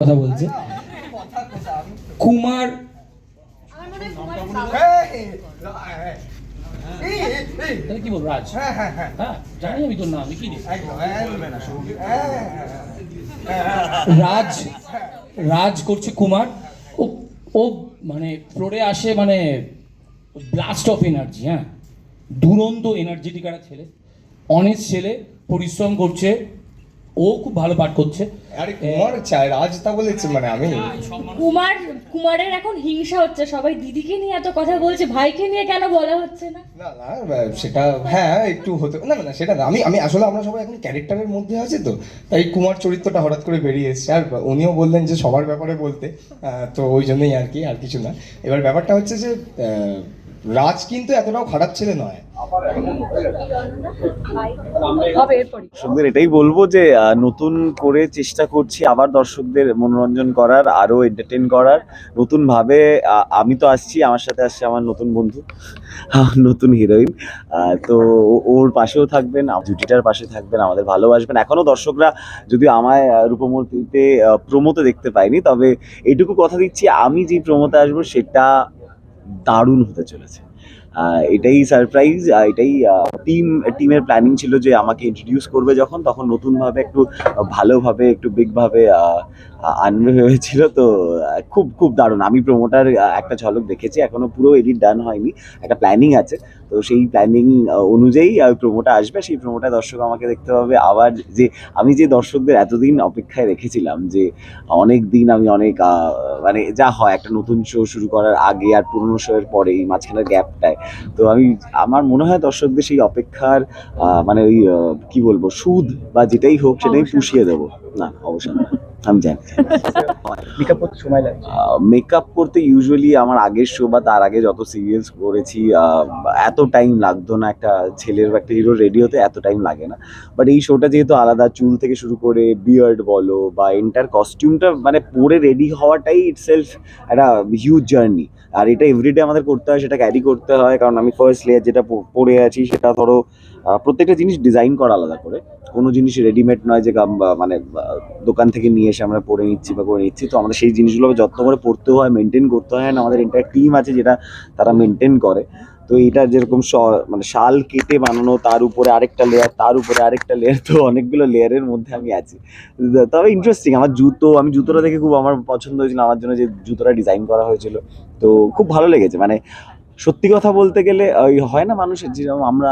কথা বলছে। কুমার কি রাজ? হ্যাঁ জানি আমি তোর নাম কি রাজ রাজ করছে কুমার। ও ও মানে ফ্লোরে আসে মানে ব্লাস্ট অফ এনার্জি হ্যাঁ। দুরন্ত এনার্জেটিক একটা ছেলে। অনেক ছেলে, পরিশ্রম করছে। ও খুব ভালো পাঠ করছে। আরে কুমার চায় রাজ তা বলেছে মানে আমি। কুমার কুমারের এখন হিংসা হচ্ছে সবাই দিদিকে নিয়ে এত কথা বলছে ভাইকে নিয়ে কেন বলা হচ্ছে না? না না সেটা হ্যাঁ একটু হতে না না সেটা না আমি আমি আসলে আমরা সবাই এখন ক্যারেক্টারের মধ্যে আছি তো তাই কুমার চরিত্রটা হঠাৎ করে বেরিয়ে এসেছে। আর উনিও বললেন যে সবার ব্যাপারে বলতে তো ওই জন্যই আর কি আর কিছু না। এবার ব্যাপারটা হচ্ছে যে রাজ কিন্তু এতটাও খারাপ ছেলে নয়। দর্শকদের এটাই বলব যে নতুন করে চেষ্টা করছি আবার দর্শকদের মনোরঞ্জন করার আরও এন্টারটেন করার। নতুন ভাবে আমি তো আসছি আমার সাথে আসছে আমার নতুন বন্ধু নতুন হিরোইন তো ওর পাশেও থাকবেন জুটিটার পাশে থাকবেন আমাদের ভালোবাসবেন। এখনও দর্শকরা যদি আমায় রূপমূর্তিতে প্রমোতে দেখতে পাইনি তবে এইটুকু কথা দিচ্ছি আমি যে প্রমোতে আসব সেটা দারুণ হতে চলেছে। এটাই সারপ্রাইজ এটাই টিম টিমের প্ল্যানিং ছিল যে আমাকে ইন্ট্রোডিউস করবে যখন, তখন নতুনভাবে একটু ভালোভাবে, একটু বিগভাবে আনবে হয়েছিল। তো খুব খুব দারুণ। আমি প্রোমোটার একটা ঝলক দেখেছি, এখনও পুরো এডিট ডান হয়নি, একটা প্ল্যানিং আছে। তো সেই প্ল্যানিং অনুযায়ী প্রোমোটা আসবে। সেই প্রোমোটা দর্শক আমাকে দেখতে পাবে। আবার যে, আমি যে দর্শকদের এতদিন অপেক্ষায় রেখেছিলাম যে, অনেক দিন আমি অনেক মানে যা হয়, একটা নতুন শো শুরু করার আগে আর পুরনো শোয়ের পরে এই মাঝখানের গ্যাপটায় তো আমি আমার মনে হয় দর্শকদের সেই অপেক্ষার মানে ওই কি বলব সুদ বা যেটাই হোক সেটাই। পুষিয়ে দেবো। না অবশ্যই না। আমি জানি। মেকআপ করতে সময় লাগে মেকআপ করতে ইউজুয়ালি আমার আগের শো বা তার আগে যত সিরিয়ালস করেছি এত টাইম লাগতো না একটা ছেলের বা একটা হিরো রেডি হতে এত টাইম লাগে না। বাট এই শোটা যেহেতু আলাদা চুল থেকে শুরু করে বিয়ার্ড বলো বা এন্টার কস্টিউমটা মানে পরে রেডি হওয়াটাই ইটসেলফ একটা হিউজ জার্নি আর এটা এভরিডে আমাদের করতে হয়, সেটা ক্যারি করতে হয়। কারণ আমি ফার্স্ট লেয়ার যেটা পরে আছি, সেটা ধরো প্রত্যেকটা জিনিস ডিজাইন করা আলাদা করে। কোনো জিনিস রেডিমেড নয় যে মানে দোকান থেকে নিয়ে এসে আমরা পরে নিচ্ছি বা করে নিচ্ছি। তো আমাদের সেই জিনিসগুলো যত্ন করে পড়তে হয় মেনটেন করতে হয়। আমাদের এন্টার টিম আছে যেটা তারা মেনটেন করে। তো এটা যেরকম মানে শাল কেটে বানানো, তার উপরে আরেকটা লেয়ার তার উপরে আরেকটা লেয়ার তো অনেকগুলো লেয়ারের মধ্যে আমি আছি। তবে ইন্টারেস্টিং আমার জুতো, আমি জুতোটা দেখে খুব আমার পছন্দ হয়েছিল, আমার জন্য যে জুতোটা ডিজাইন করা হয়েছিল। তো খুব ভালো লেগেছে মানে সত্যি কথা বলতে গেলে ওই হয় না মানুষের যেরকম আমরা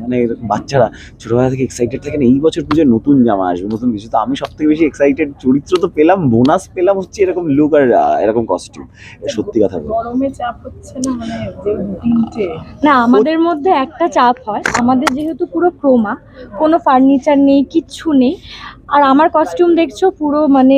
মানে বাচ্চারা ছোটবেলা থেকে এক্সাইটেড থাকেন এই বছর পুজোর নতুন জামা আসবে নতুন কিছু। তো আমি সব থেকে বেশি এক্সাইটেড চরিত্র তো পেলাম বোনাস পেলাম হচ্ছে এরকম লুক আর এরকম কস্টিউম সত্যি কথা বলতে। গরমে চাপ হচ্ছে না মানে না আমাদের মধ্যে একটা চাপ হয়। আমাদের যেহেতু পুরো ক্রোমা কোনো ফার্নিচার নেই কিচ্ছু নেই। আর আমার কস্টিউম দেখছ পুরো মানে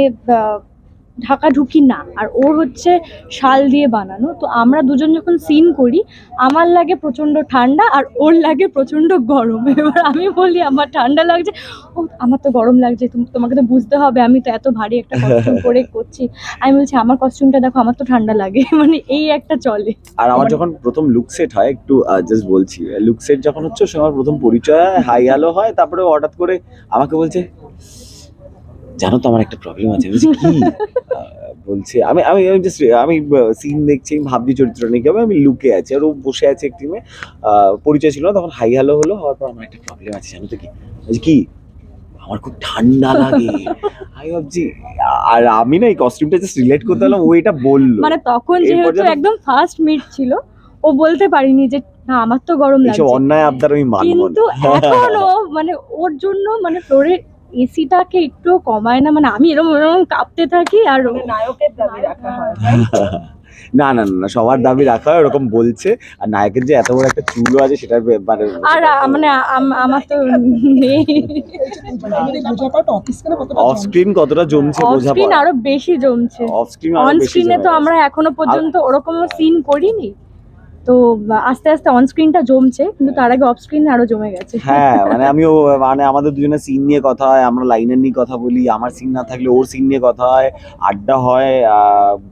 ঢাকাঢুকি না। আর ওর হচ্ছে শাল দিয়ে বানানো। তো আমরা দুজন যখন সিন করি আমার লাগে প্রচণ্ড ঠান্ডা আর ওর লাগে প্রচণ্ড গরম। এবার আমি বলি আমার ঠান্ডা লাগছে। ও আমার তো গরম লাগছে তোমাকে তো বুঝতে হবে আমি তো এত ভারী একটা কস্টিউম পরে করছি। আমি বলছি আমার কস্টিউমটা দেখো আমার তো ঠান্ডা লাগে। মানে এই একটা চলে। আর আমার যখন প্রথম লুক সেট হয় একটু জাস্ট বলছি লুক সেট যখন হচ্ছে আমার প্রথম পরিচয় হাই হ্যালো হয় তারপরে হঠাৎ করে আমাকে বলছে জানো তো আমার একটা প্রবলেম আছে। বলছি, কি? বলছে আমি আমি আমি জাস্ট আমি সিন দেখছি ভাবছি চরিত্রটা নিয়ে কি হবে? আমি লুকে আছি আর ও বসে আছে এক টিমে পরিচয় ছিল না তখন হাই হ্যালো হলো হওয়ার পর আমার একটা প্রবলেম আছে জানো তো কি? বলছি কি? আমার খুব ঠান্ডা লাগে। আমি ভাবছি আর আমি না এই কস্টিউমটা জাস্ট রিলেট করতে পারলাম ও এটা বলল। মানে তখন যেহেতু একদম ফার্স্ট মিট ছিল ও বলতে পারিনি যে না আমার তো গরম লাগছে। অন্যায় আবদার আমি মানবো কিন্তু এখনও মানে ওর জন্য মানে ফ্লোরের এসিটাকে একটু কমায় না মানে আমি এরকম এরকম কাঁপতে থাকি আর নায়কের দাবি রাখা হয় না না না না সবার দাবি রাখা হয় ওরকম বলছে। আর নায়কের যে এত বড় একটা চুলও আছে সেটার বে- মানে আর মানে আমার তো নেই। অফ স্ক্রিন কতটা জমছে অফ বোঝা স্ক্রিন আরও বেশি জমছে। অফ স্ক্রিন অন স্ক্রিনে তো আমরা এখনও পর্যন্ত ওরকম সিন করিনি। তো আস্তে আস্তে অন স্ক্রিনটা জমছে কিন্তু তার আগে অফ স্ক্রিনে আরও জমে গেছে। হ্যাঁ মানে আমিও মানে আমাদের দুজনের সিন নিয়ে কথা হয় আমরা লাইনের নিয়ে কথা বলি আমার সিন না থাকলে ওর সিন নিয়ে কথা হয় আড্ডা হয়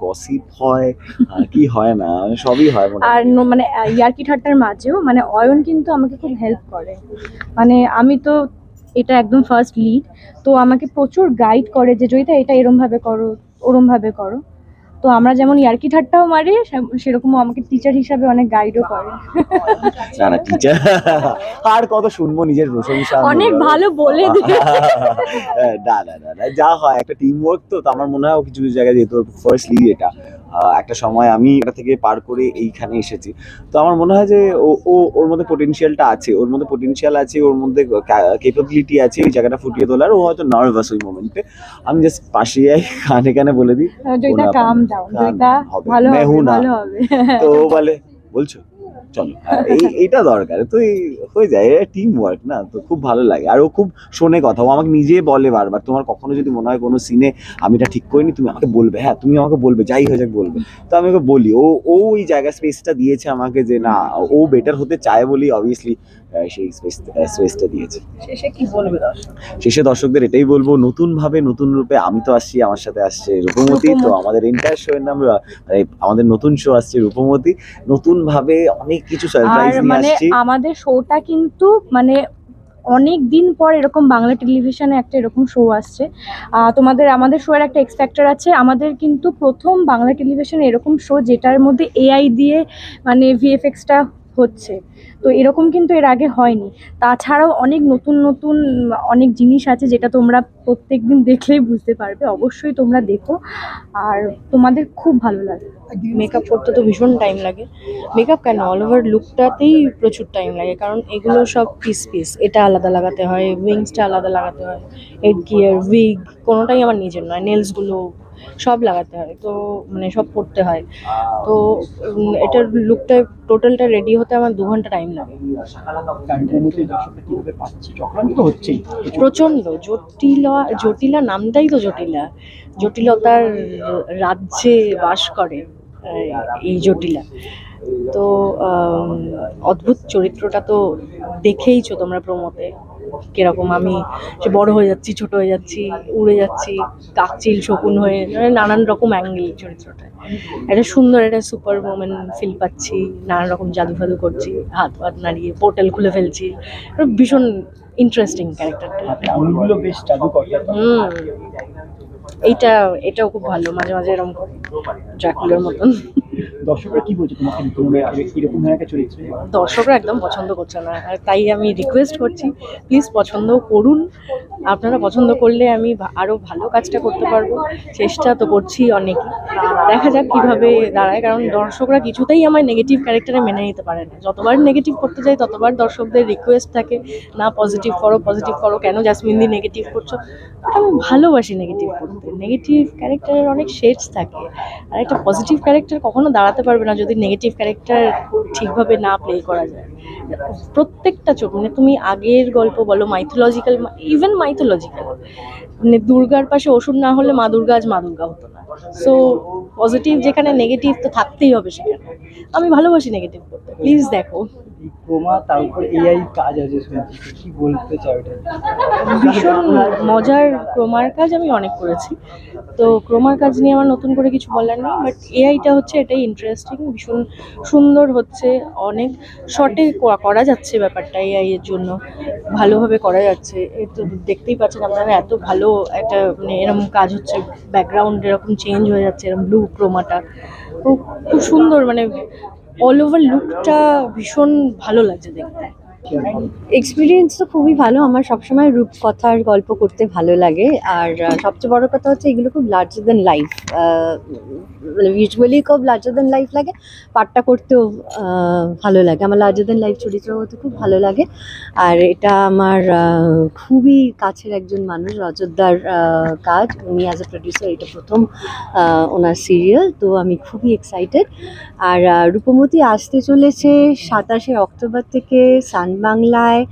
গসিপ হয় আর কি হয় না সবই হয় আর মানে ইয়ার্কি ঠাট্টার মাঝেও মানে অয়ন কিন্তু আমাকে খুব হেল্প করে। মানে আমি তো এটা একদম ফার্স্ট লিড তো আমাকে প্রচুর গাইড করে যে জয়িতা এটা এরমভাবে করো ওরমভাবে করো। তো আমরা যেমন ইয়ার্কি ঠাট্টাও মারি সেরকমও আমাকে টিচার হিসাবে অনেক গাইডও করে। না না টিচার আর কত শুনব নিজের প্রশংসা অনেক ভালো বলে দিয়ে না না না যা হয় একটা টিম ওয়ার্ক তো আমার মনে হয় কিছু কিছু জায়গায় যেহেতু ফার্স্টলি এটা। একটা সময় আমি এটা থেকে পার করে এইখানে এসেছি। তো আমার মনে হয় যে ও ও ওর মধ্যে পোটেনশিয়ালটা আছে ওর মধ্যে পোটেনশিয়াল আছে ওর মধ্যে ক্যাপাবিলিটি আছে এই জায়গাটা ফুটিয়ে তোলার। ও হয়তো নার্ভাস ওই মোমেন্টে আমি জাস্ট পাশে যাই কানে কানে বলে দিই down, হবে। তো ও বলে বলছো? চলো। এই, এইটা দরকার। তো হয়ে যায় টিম ওয়ার্ক না? তো খুব ভালো লাগে। আর ও খুব শোনে কথা। ও আমাকে নিজে বলে বারবার, তোমার কখনো যদি মনে হয় কোনো সিনে আমি এটা ঠিক করিনি, তুমি আমাকে বলবে। হ্যাঁ তুমি আমাকে বলবে, যাই হয়ে যাক বলবে। তো আমি ওকে বলি, ও ও ওই জায়গা স্পেসটা দিয়েছে আমাকে যে, না, ও বেটার হতে চায় বলেই অবভিয়াসলি সেই স্পেস স্পেসটা দিয়েছে। শেষে কি বলবে দর্শক? শেষে দর্শকদের এটাই বলব নতুন ভাবে নতুন রূপে আমি তো আসছি আমার সাথে আসছে রূপমতি তো আমাদের এন্টায়ার শো এর নাম মানে আমাদের নতুন শো আসছে রূপমতি। নতুন ভাবে অনেক কিছু সারপ্রাইজ নিয়ে মানে আসছি। আমাদের শোটা কিন্তু মানে অনেক দিন পর এরকম বাংলা টেলিভিশনে একটা এরকম শো আসছে। তোমাদের আমাদের শো এর একটা এক্স ফ্যাক্টর আছে। আমাদের কিন্তু প্রথম বাংলা টেলিভিশনে এরকম শো যেটার মধ্যে এআই দিয়ে মানে ভিএফএক্সটা হচ্ছে। তো এরকম কিন্তু এর আগে হয়নি। তাছাড়াও অনেক নতুন নতুন, অনেক জিনিস আছে যেটা তোমরা প্রত্যেক দিন দেখলেই বুঝতে পারবে। অবশ্যই তোমরা দেখো। আর তোমাদের খুব ভালো লাগে। মেকআপ করতে তো ভীষণ টাইম লাগে। মেকআপ কেন? অল ওভার লুকটাতেই প্রচুর টাইম লাগে। কারণ এগুলো সব পিস পিস এটা আলাদা লাগাতে হয় উইংসটা আলাদা লাগাতে হয়। হেড গিয়ার উইগ কোনোটাই আমার নিজের নয়। নেলসগুলো সব লাগাতে হয় তো মানে সব পড়তে হয়। তো এটার লুকটা টোটালটা রেডি হতে আমার দু ঘণ্টা টাইম লাগে। প্রচণ্ড জটিলা জটিলা নামটাই তো জটিলা। জটিলতার রাজ্যে বাস করে এই জটিলা। তো অদ্ভুত চরিত্রটা তো দেখেইছো তোমরা প্রমোতে। কীরকম আমি সে বড় হয়ে যাচ্ছি ছোট হয়ে যাচ্ছি উড়ে যাচ্ছি কাকচিল শকুন হয়ে মানে নানান রকম অ্যাঙ্গেল চরিত্রটা একটা সুন্দর একটা সুপার মোমেন্ট ফিল পাচ্ছি নানান রকম জাদু ফাদু করছি হাত হাত নাড়িয়ে পোর্টাল খুলে ফেলছি। ভীষণ ইন্টারেস্টিং ক্যারেক্টারটা জাদুকর। হুম। এইটা এটাও খুব ভালো মাঝে মাঝে এরকম করে ড্রাকুলার মতন। দর্শকরা কি বলছে তোমাকে এরকম দর্শকরা একদম পছন্দ করছে না। আর তাই আমি রিকোয়েস্ট করছি প্লিজ পছন্দ করুন। আপনারা পছন্দ করলে আমি আরও ভালো কাজটা করতে পারব। চেষ্টা তো করছি অনেকই। দেখা যাক কীভাবে দাঁড়ায়, কারণ দর্শকরা কিছুতেই আমার নেগেটিভ ক্যারেক্টারে মেনে নিতে পারে না। যতবার নেগেটিভ করতে যাই, ততবার দর্শকদের রিকোয়েস্ট থাকে, না পজিটিভ করো পজিটিভ করো, কেন জাসমিন দি নেগেটিভ করছ? আমি ভালোবাসি নেগেটিভ করতে। নেগেটিভ ক্যারেক্টারের অনেক শেডস থাকে। আর একটা পজিটিভ ক্যারেক্টার কখনো দাঁড়াতে পারবে না যদি নেগেটিভ ক্যারেক্টার ঠিকভাবে না প্লে করা যায়। প্রত্যেকটা চোখ মানে তুমি আগের গল্প বলো মাইথোলজিক্যাল ইভেন মাইথোলজিক্যাল মানে দুর্গার পাশে ওষুধ না হলে মা দুর্গা আজ মা দুর্গা হতো না। সো পজিটিভ যেখানে নেগেটিভ তো থাকতেই হবে সেখানে। আমি ভালোবাসি নেগেটিভ করতে। প্লিজ দেখো। এই ক্রোমা এআই কাজ আছে শুনছি কি বলতে চাও এটা? ভীষণ মজার ক্রোমার কাজ আমি অনেক করেছি। তো ক্রোমার কাজ নিয়ে আমার নতুন করে কিছু বলার নেই বাট এআইটা হচ্ছে এটাই ইন্টারেস্টিং ভীষণ সুন্দর হচ্ছে, অনেক শর্টে করা যাচ্ছে ব্যাপারটা এআই এর জন্য, ভালোভাবে করা যাচ্ছে। এই তো দেখতেই পাচ্ছেন আপনারা এত ভালো একটা মানে এরকম কাজ হচ্ছে ব্যাকগ্রাউন্ড এরকম চেঞ্জ হয়ে যাচ্ছে এরকম ব্লু ক্রোমাটা। খুব সুন্দর মানে অল ওভার লুকটা ভীষণ ভালো লাগছে দেখতে। এক্সপিরিয়েন্স তো খুবই ভালো। আমার সবসময় রূপকথার গল্প করতে ভালো লাগে। আর সবচেয়ে বড় কথা হচ্ছে এগুলো খুব লার্জার দেন লাইফ মানে ভিজুয়ালি খুব লার্জার দেন লাইফ লাগে। পাঠটা করতেও ভালো লাগে। আমার লার্জার দেন লাইফ চরিত্র হতে খুব ভালো লাগে। আর এটা আমার খুবই কাছের একজন মানুষ, রজতদার কাজ। উনি অ্যাজ এ প্রডিউসার এটা প্রথম ওনার সিরিয়াল তো আমি খুবই এক্সাইটেড আর রূপমতি আসতে চলেছে সাতাশে অক্টোবর থেকে সান বাংলায়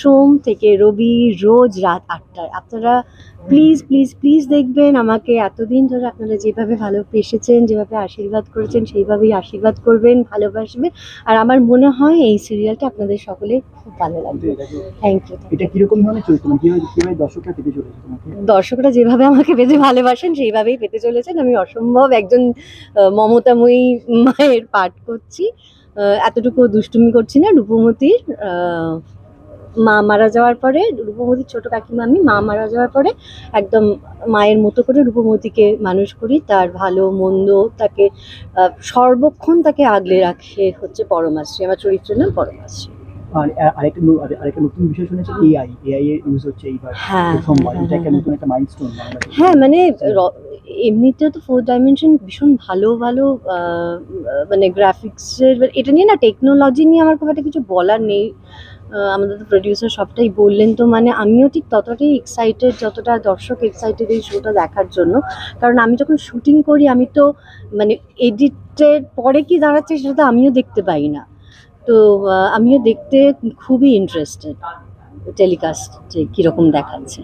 সোম থেকে রবি রোজ রাত আটটায়। আপনারা প্লিজ প্লিজ প্লিজ দেখবেন আমাকে এতদিন ধরে আপনারা যেভাবে ভালোবেসেছেন যেভাবে আশীর্বাদ করেছেন সেইভাবেই আশীর্বাদ করবেন ভালোবাসবেন। আর আমার মনে হয় এই সিরিয়ালটা আপনাদের সকলের খুব ভালো লাগবে। থ্যাংক ইউ এটা কীরকম ধরনের চরিত্র? মানে দর্শকরা পেতে চলেছে দর্শকরা যেভাবে আমাকে পেতে ভালোবাসেন সেইভাবেই পেতে চলেছেন। আমি অসম্ভব একজন মমতাময়ী মায়ের পাঠ করছি। এতটুকু দুষ্টুমি করছি না। রূপমতির মা মারা যাওয়ার পরে, রূপমতির ছোট কাকিমা আমি, মা মারা যাওয়ার পরে একদম মায়ের মতো করে রূপমতিকে মানুষ করি। তার ভালো, মন্দ, তাকে সর্বক্ষণ তাকে আগলে রাখে হচ্ছে পরমাশ্রী। আমার চরিত্রের নাম পরমাশ্রী। আর আরেকটা আরেকটা নতুন বিষয় শুনেছি এআই এআই এর ইউজ হচ্ছে এইবার হ্যাঁ, প্রথমবার। হ্যাঁ, এটা একটা হ্যাঁ, নতুন একটা মাইলস্টোন হ্যাঁ মানে এমনিতেও তো ফোর ডাইমেনশন ভীষণ ভালো ভালো মানে গ্রাফিক্সের এটা নিয়ে না টেকনোলজি নিয়ে আমার খুব একটা কিছু বলার নেই। আমাদের তো প্রডিউসার সবটাই বললেন তো মানে আমিও ঠিক ততটাই এক্সাইটেড যতটা দর্শক এক্সাইটেড এই শোটা দেখার জন্য। কারণ আমি যখন শুটিং করি আমি তো মানে এডিটের পরে কি দাঁড়াচ্ছে সেটা তো আমিও দেখতে পাই না। তো আমিও দেখতে খুবই ইন্টারেস্টেড টেলিকাস্ট যে কীরকম দেখাচ্ছে।